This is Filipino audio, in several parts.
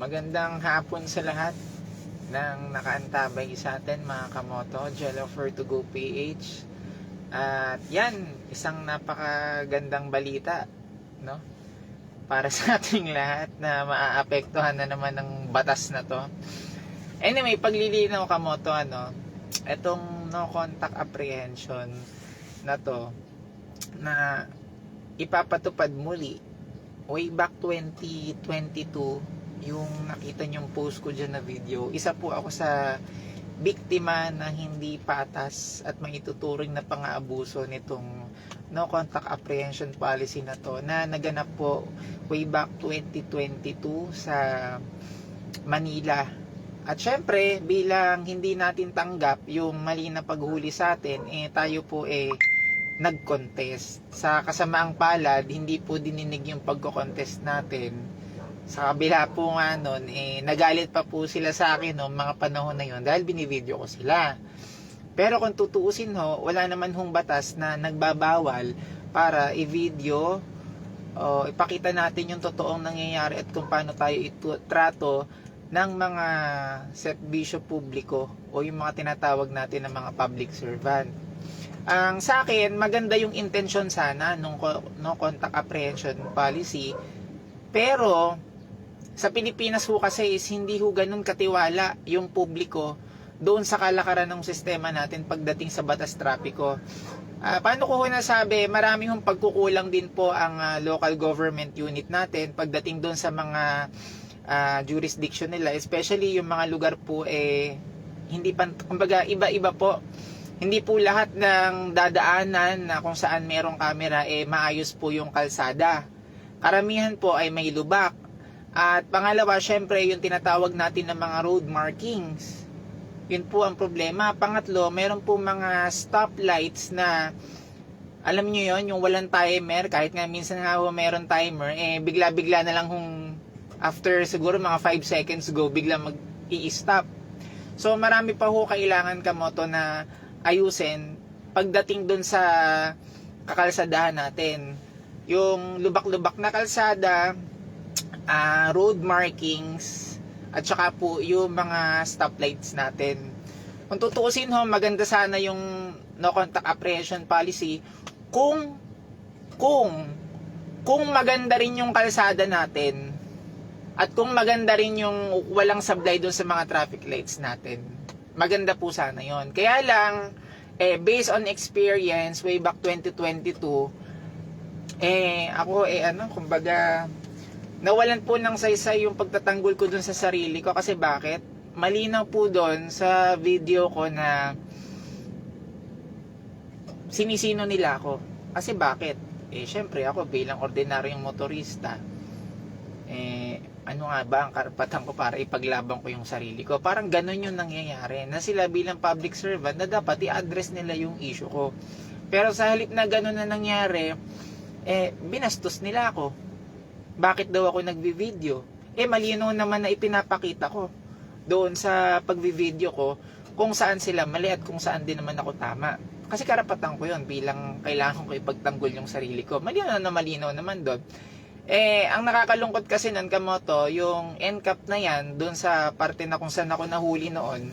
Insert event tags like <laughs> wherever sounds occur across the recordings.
Magandang hapon sa lahat ng nakaantabay sa atin mga kamoto, Jellofer to go PH. At yan, isang napakagandang balita, no? Para sa <laughs> ating lahat na maaapektuhan na naman ng batas na to. Anyway, paglilinaw kamoto, ano, etong no contact apprehension na to, na ipapatupad muli way back 2022 yung nakita niyong post ko dyan na video, isa po ako sa biktima na hindi patas at maituturing na pang-aabuso nitong no contact apprehension policy na to na naganap po way back 2022 sa Manila. At syempre, bilang hindi natin tanggap yung mali na paghuli sa atin, eh tayo po eh nag-contest. Sa kasamaang palad, hindi po dininig yung pagko-contest natin sa kabila po nga nun, eh, nagalit pa po sila sa akin no, mga panahon na yun dahil binivideo ko sila. Pero kung tutuusin ho, wala naman hong batas na nagbabawal para i-video o ipakita natin yung totoong nangyayari at kung paano tayo itrato ng mga serbisyo publiko o yung mga tinatawag natin ng mga public servant. Ang sa akin, maganda yung intention sana nung no contact apprehension policy pero sa Pilipinas ho kasi is hindi ho ganun katiwala yung publiko doon sa kalakaran ng sistema natin pagdating sa batas trapiko. Uh, paano ko nasabi, marami hong pagkukulang din po ang uh, local government unit natin pagdating doon sa mga uh, jurisdiction nila, especially yung mga lugar po eh hindi pa kumbaga iba-iba po. Hindi po lahat ng dadaanan na kung saan merong camera eh maayos po yung kalsada. Karamihan po ay may lubak, at pangalawa, syempre, yung tinatawag natin ng mga road markings. Yun po ang problema. Pangatlo, meron po mga stoplights na alam nyo yon yung walang timer, kahit nga minsan nga ho meron timer, eh bigla-bigla na lang kung after siguro mga 5 seconds go, bigla mag i-stop. So marami pa ho kailangan kamoto na ayusin pagdating dun sa kakalsadahan natin. Yung lubak-lubak na kalsada, uh, road markings at saka po yung mga stoplights natin. Kung tutuusin ho, maganda sana yung no contact apprehension policy kung kung kung maganda rin yung kalsada natin at kung maganda rin yung walang sablay doon sa mga traffic lights natin. Maganda po sana yon. Kaya lang, eh, based on experience, way back 2022, eh, ako, eh, ano, kumbaga, nawalan po ng saysay yung pagtatanggol ko dun sa sarili ko kasi bakit? Malinaw po doon sa video ko na sinisino nila ako. Kasi bakit? Eh, syempre ako bilang ordinaryong motorista, eh, ano nga ba ang karapatan ko para ipaglaban ko yung sarili ko? Parang ganun yung nangyayari na sila bilang public servant na dapat i-address nila yung issue ko. Pero sa halip na ganun na nangyari, eh, binastos nila ako bakit daw ako nagvi-video? Eh malino naman na ipinapakita ko doon sa pagvi-video ko kung saan sila mali at kung saan din naman ako tama. Kasi karapatan ko yon bilang kailangan ko ipagtanggol yung sarili ko. Malino na malino naman doon. Eh, ang nakakalungkot kasi ng kamoto, yung NCAP na yan, doon sa parte na kung saan ako nahuli noon,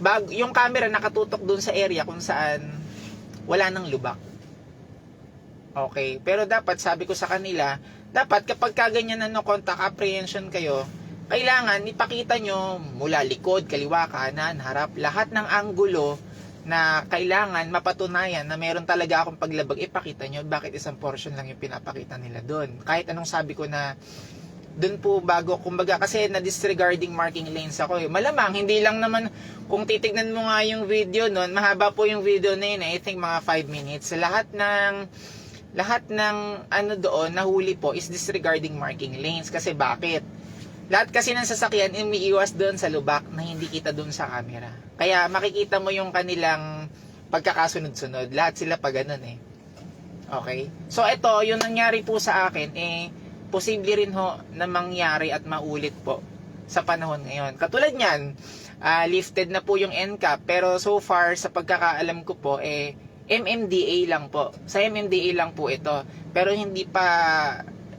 bag, yung camera nakatutok doon sa area kung saan wala nang lubak. Okay. Pero dapat, sabi ko sa kanila, dapat kapag kaganyan na no contact apprehension kayo, kailangan ipakita nyo mula likod, kaliwa, kanan, harap, lahat ng anggulo na kailangan mapatunayan na meron talaga akong paglabag, ipakita nyo bakit isang portion lang yung pinapakita nila doon. Kahit anong sabi ko na doon po bago, kumbaga kasi na disregarding marking lanes ako eh. Malamang, hindi lang naman, kung titignan mo nga yung video noon, mahaba po yung video na yun, eh. I think mga 5 minutes. Sa lahat ng lahat ng ano doon nahuli po is disregarding marking lanes kasi bakit? Lahat kasi ng sasakyan umiiwas doon sa lubak na hindi kita doon sa camera. Kaya makikita mo yung kanilang pagkakasunod-sunod. Lahat sila pa ganun eh. Okay? So ito, yung nangyari po sa akin eh posible rin ho na mangyari at maulit po sa panahon ngayon. Katulad niyan, uh, lifted na po yung NCAP pero so far sa pagkakaalam ko po eh MMDA lang po. Sa MMDA lang po ito. Pero hindi pa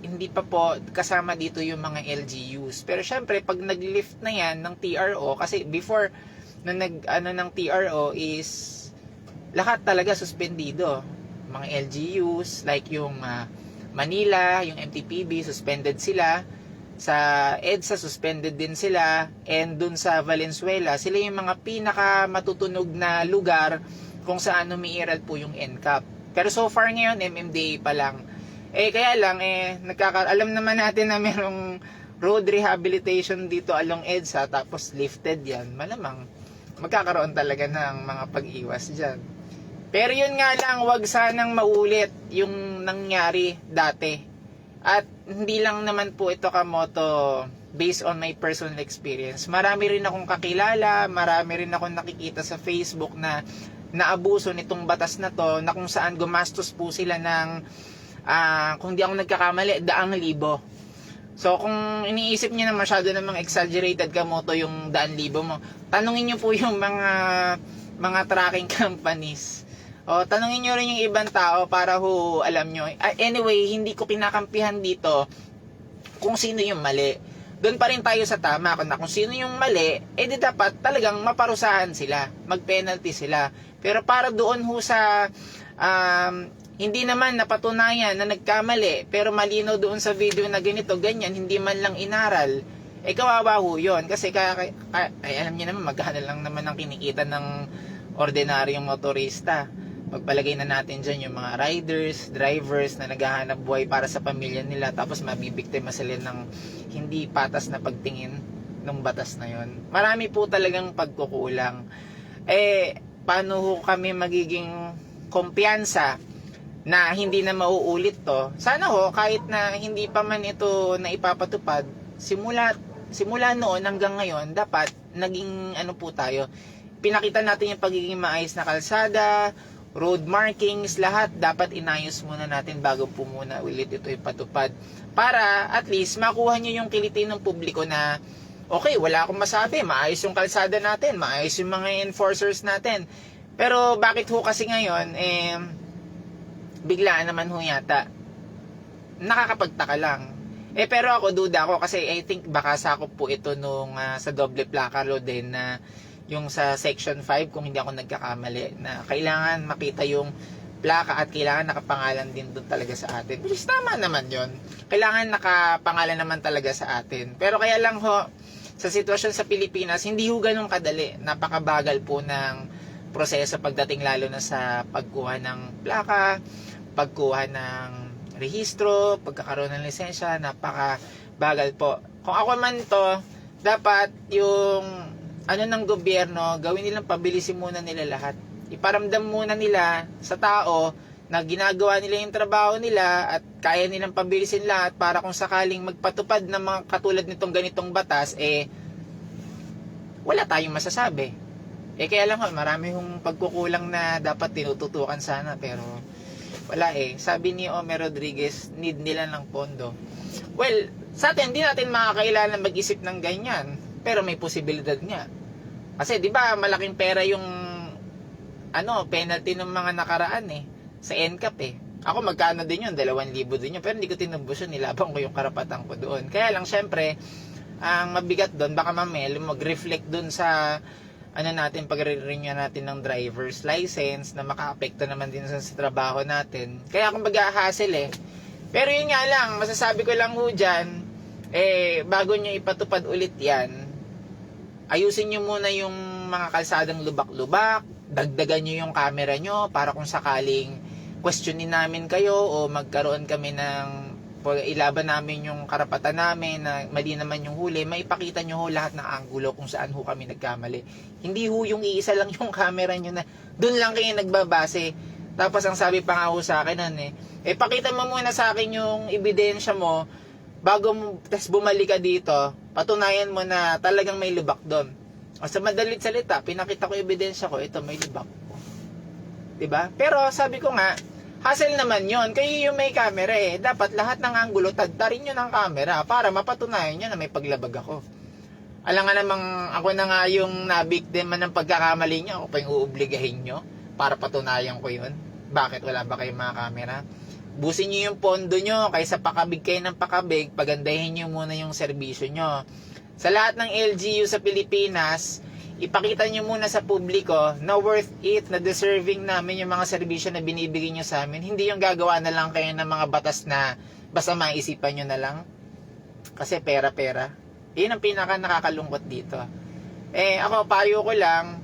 hindi pa po kasama dito yung mga LGUs. Pero syempre, pag nag-lift na yan ng TRO, kasi before na nag, ano ng TRO is lahat talaga suspendido. Mga LGUs, like yung ah, Manila, yung MTPB, suspended sila. Sa EDSA, suspended din sila. And dun sa Valenzuela, sila yung mga pinaka matutunog na lugar kung saan umiiral po yung NCAP. Pero so far ngayon, MMDA pa lang. Eh, kaya lang, eh, nagkaka- alam naman natin na merong road rehabilitation dito along EDSA, tapos lifted yan. Malamang, magkakaroon talaga ng mga pag-iwas dyan. Pero yun nga lang, wag sanang maulit yung nangyari dati. At hindi lang naman po ito kamoto based on my personal experience. Marami rin akong kakilala, marami rin akong nakikita sa Facebook na naabuso nitong batas na to na kung saan gumastos po sila ng ah, kung di ako nagkakamali, daang libo. So kung iniisip niyo na masyado namang exaggerated kamoto yung daan libo mo, tanungin niyo po yung mga mga tracking <laughs> companies. O tanungin niyo rin yung ibang tao para ho alam niyo. Ah, anyway, hindi ko kinakampihan dito kung sino yung mali. Doon pa rin tayo sa tama kung, na kung sino yung mali, eh di dapat talagang maparusahan sila, mag-penalty sila. Pero para doon ho sa um, hindi naman napatunayan na nagkamali, pero malino doon sa video na ganito, ganyan, hindi man lang inaral, eh kawawa ho yun. Kasi kaya, kaya ay, alam niyo naman, magkano lang naman ang kinikita ng ordinaryong motorista. Pagpalagay na natin dyan yung mga riders, drivers na naghahanap buhay para sa pamilya nila tapos mabibiktima sila ng hindi patas na pagtingin ng batas na yon. Marami po talagang pagkukulang. Eh, paano ho kami magiging kumpiyansa na hindi na mauulit to? Sana ho, kahit na hindi pa man ito na ipapatupad, simula, simula noon hanggang ngayon, dapat naging ano po tayo, pinakita natin yung pagiging maayos na kalsada, road markings, lahat dapat inayos muna natin bago po muna ulit ito ipatupad. Para at least makuha nyo yung kiliti ng publiko na okay, wala akong masabi, maayos yung kalsada natin, maayos yung mga enforcers natin. Pero bakit ho kasi ngayon, eh, biglaan naman ho yata, nakakapagtaka lang. Eh pero ako duda ako kasi I think baka sakop po ito nung ah, sa doble plaka lo din na yung sa section 5 kung hindi ako nagkakamali na kailangan makita yung plaka at kailangan nakapangalan din doon talaga sa atin. Which is tama naman yon Kailangan nakapangalan naman talaga sa atin. Pero kaya lang ho, sa sitwasyon sa Pilipinas, hindi ho ganun kadali. Napakabagal po ng proseso pagdating lalo na sa pagkuha ng plaka, pagkuha ng rehistro, pagkakaroon ng lisensya, napaka bagal po. Kung ako man to, dapat yung ano ng gobyerno, gawin nilang pabilisin muna nila lahat. Iparamdam muna nila sa tao na ginagawa nila yung trabaho nila at kaya nilang pabilisin lahat para kung sakaling magpatupad ng mga katulad nitong ganitong batas, eh, wala tayong masasabi. Eh, kaya lang ho, marami hong pagkukulang na dapat tinututukan sana, pero wala eh. Sabi ni Omer Rodriguez, need nila ng pondo. Well, sa atin, hindi natin makakailangan mag-isip ng ganyan. Pero may posibilidad nga. Kasi, di ba, malaking pera yung ano, penalty ng mga nakaraan eh. Sa NCAP eh. Ako magkano din yun, 2,000 din yun. Pero hindi ko tinubos yun, nilabang ko yung karapatan ko doon. Kaya lang, syempre, ang mabigat doon, baka mamaya mag-reflect doon sa ano natin pag-renew natin ng driver's license na makaapekto naman din sa, trabaho natin. Kaya kung hassle eh. Pero yun nga lang, masasabi ko lang ho dyan, eh, bago nyo ipatupad ulit yan, ayusin nyo muna yung mga kalsadang lubak-lubak, dagdagan nyo yung camera nyo para kung sakaling questionin namin kayo o magkaroon kami ng ilaban namin yung karapatan namin na mali naman yung huli, maipakita nyo ho lahat ng anggulo kung saan ho kami nagkamali. Hindi ho yung iisa lang yung camera nyo na doon lang kayo nagbabase. Tapos ang sabi pa nga ho sa akin nun eh, eh pakita mo muna sa akin yung ebidensya mo bago mo, tas bumalik ka dito, patunayan mo na talagang may lubak doon. O sa madalit salita, pinakita ko ebidensya ko, ito may lubak. 'Di ba? Pero sabi ko nga, hassle naman yon Kayo yung may camera eh. Dapat lahat ng anggulo, tagtarin nyo ng camera para mapatunayan nyo na may paglabag ako. Alam nga namang ako na nga yung nabiktima ng pagkakamali nyo, ako pa yung uubligahin nyo para patunayan ko yun. Bakit wala ba kayong mga camera? Busin nyo yung pondo nyo, kaysa pakabig kayo ng pakabig, pagandahin nyo muna yung serbisyo nyo. Sa lahat ng LGU sa Pilipinas, ipakita nyo muna sa publiko na worth it, na deserving namin yung mga serbisyo na binibigay nyo sa amin. Hindi yung gagawa na lang kayo ng mga batas na basta maisipan nyo na lang. Kasi pera-pera. Yun ang pinaka nakakalungkot dito. Eh, ako, payo ko lang,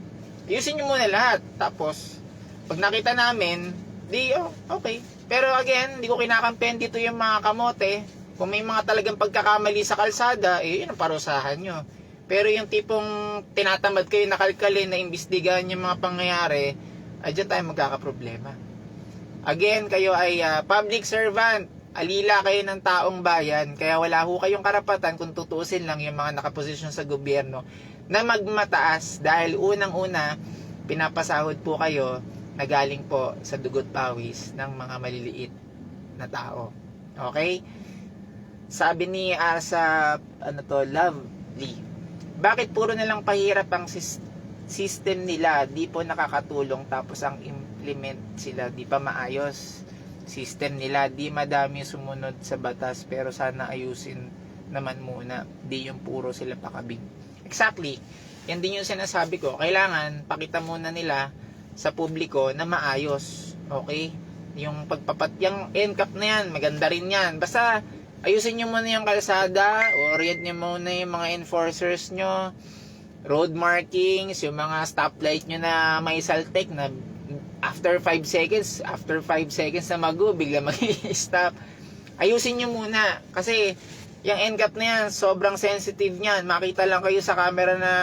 ayusin nyo muna lahat. Tapos, pag nakita namin, di, oh, okay. Pero again, hindi ko kinakampen dito yung mga kamote. Kung may mga talagang pagkakamali sa kalsada, eh, yun ang parusahan nyo. Pero yung tipong tinatamad kayo nakalkalin na imbestigahan yung mga pangyayari, ay dyan tayo magkakaproblema. Again, kayo ay ah, public servant. Alila kayo ng taong bayan. Kaya wala ho kayong karapatan kung tutuusin lang yung mga nakaposisyon sa gobyerno na magmataas dahil unang-una, pinapasahod po kayo na galing po sa dugot pawis ng mga maliliit na tao. Okay? Sabi ni Asa, ano to, Lovely, bakit puro nilang pahirap ang system nila, di po nakakatulong tapos ang implement sila, di pa maayos system nila, di madami sumunod sa batas pero sana ayusin naman muna, di yung puro sila pakabig. Exactly, yan din yung sinasabi ko, kailangan pakita muna nila sa publiko na maayos, okay? Yung pagpapat, yung NCAP na yan, maganda rin yan, basta ayusin nyo muna yung kalsada, orient nyo muna yung mga enforcers nyo, road markings, yung mga stoplight nyo na may saltek na after 5 seconds, after 5 seconds na mag-go, bigla <laughs> mag-stop. Ayusin nyo muna. Kasi, yung NCAP na yan, sobrang sensitive niyan. Makita lang kayo sa camera na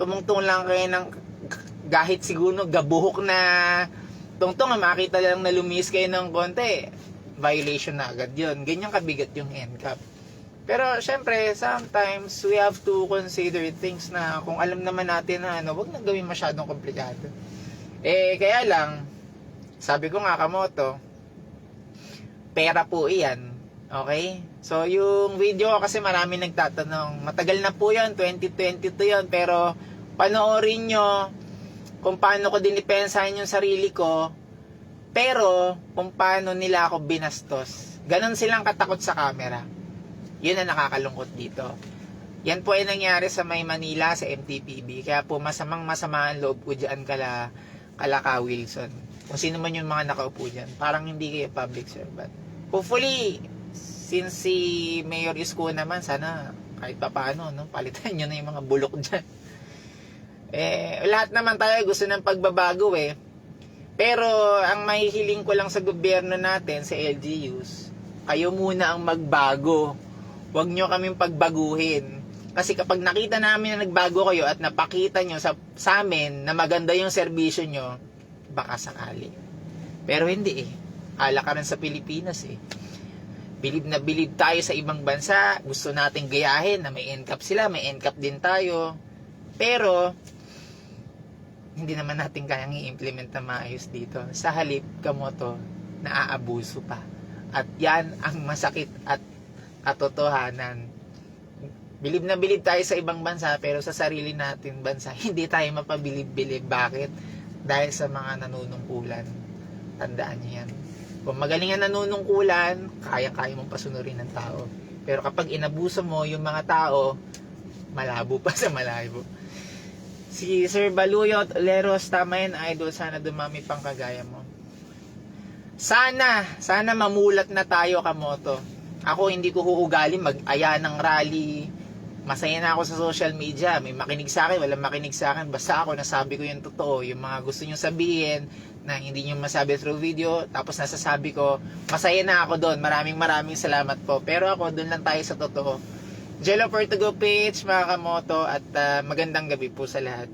tumungtong lang kayo ng gahit siguro gabuhok na tungtong, makita lang na lumis kayo ng konti. Violation na agad yun. Ganyan kabigat yung NCAP. Pero, syempre, sometimes, we have to consider things na kung alam naman natin na ano, wag na gawin masyadong komplikado. Eh, kaya lang, sabi ko nga kamoto, pera po iyan. Okay? So, yung video kasi marami nagtatanong, matagal na po yan, 2022 yan, pero panoorin nyo kung paano ko dinipensahan yung sarili ko, pero kung paano nila ako binastos. Ganon silang katakot sa camera. Yun ang nakakalungkot dito. Yan po ay nangyari sa May Manila sa MTPB. Kaya po masamang masama ang loob ko dyan kala, kala ka Wilson. Kung sino man yung mga nakaupo dyan. Parang hindi kayo public servant. Hopefully, since si Mayor Isko naman, sana kahit pa paano, no, palitan nyo na yung mga bulok dyan. Eh, lahat naman tayo gusto ng pagbabago eh. Pero, ang mahihiling ko lang sa gobyerno natin, sa LGUs, kayo muna ang magbago. Huwag nyo kaming pagbaguhin. Kasi kapag nakita namin na nagbago kayo at napakita nyo sa, sa amin na maganda yung serbisyo nyo, baka sakali. Pero hindi eh. Ala ka rin sa Pilipinas eh. Bilib na bilib tayo sa ibang bansa. Gusto nating gayahin na may NCAP sila, may NCAP din tayo. Pero, hindi naman natin kayang i-implement na maayos dito. Sa halip, kamoto, naaabuso pa. At yan ang masakit at katotohanan. Bilib na bilib tayo sa ibang bansa, pero sa sarili natin bansa, <laughs> hindi tayo mapabilib-bilib. Bakit? Dahil sa mga nanunungkulan. Tandaan niyo yan. Kung magaling ang nanunungkulan, kaya-kaya mong pasunurin ng tao. Pero kapag inabuso mo yung mga tao, malabo pa sa malabo. Si Sir Baluyot Leros, tama yan, idol. Sana dumami pang kagaya mo. Sana, sana mamulat na tayo, Kamoto. Ako, hindi ko huugali mag-aya ng rally. Masaya na ako sa social media. May makinig sa akin, walang makinig sa akin. Basta ako, nasabi ko yung totoo. Yung mga gusto nyo sabihin na hindi nyo masabi through video. Tapos nasasabi ko, masaya na ako doon. Maraming maraming salamat po. Pero ako, doon lang tayo sa totoo. Jello Portugo page, mga kamoto. At ah, magandang gabi po sa lahat.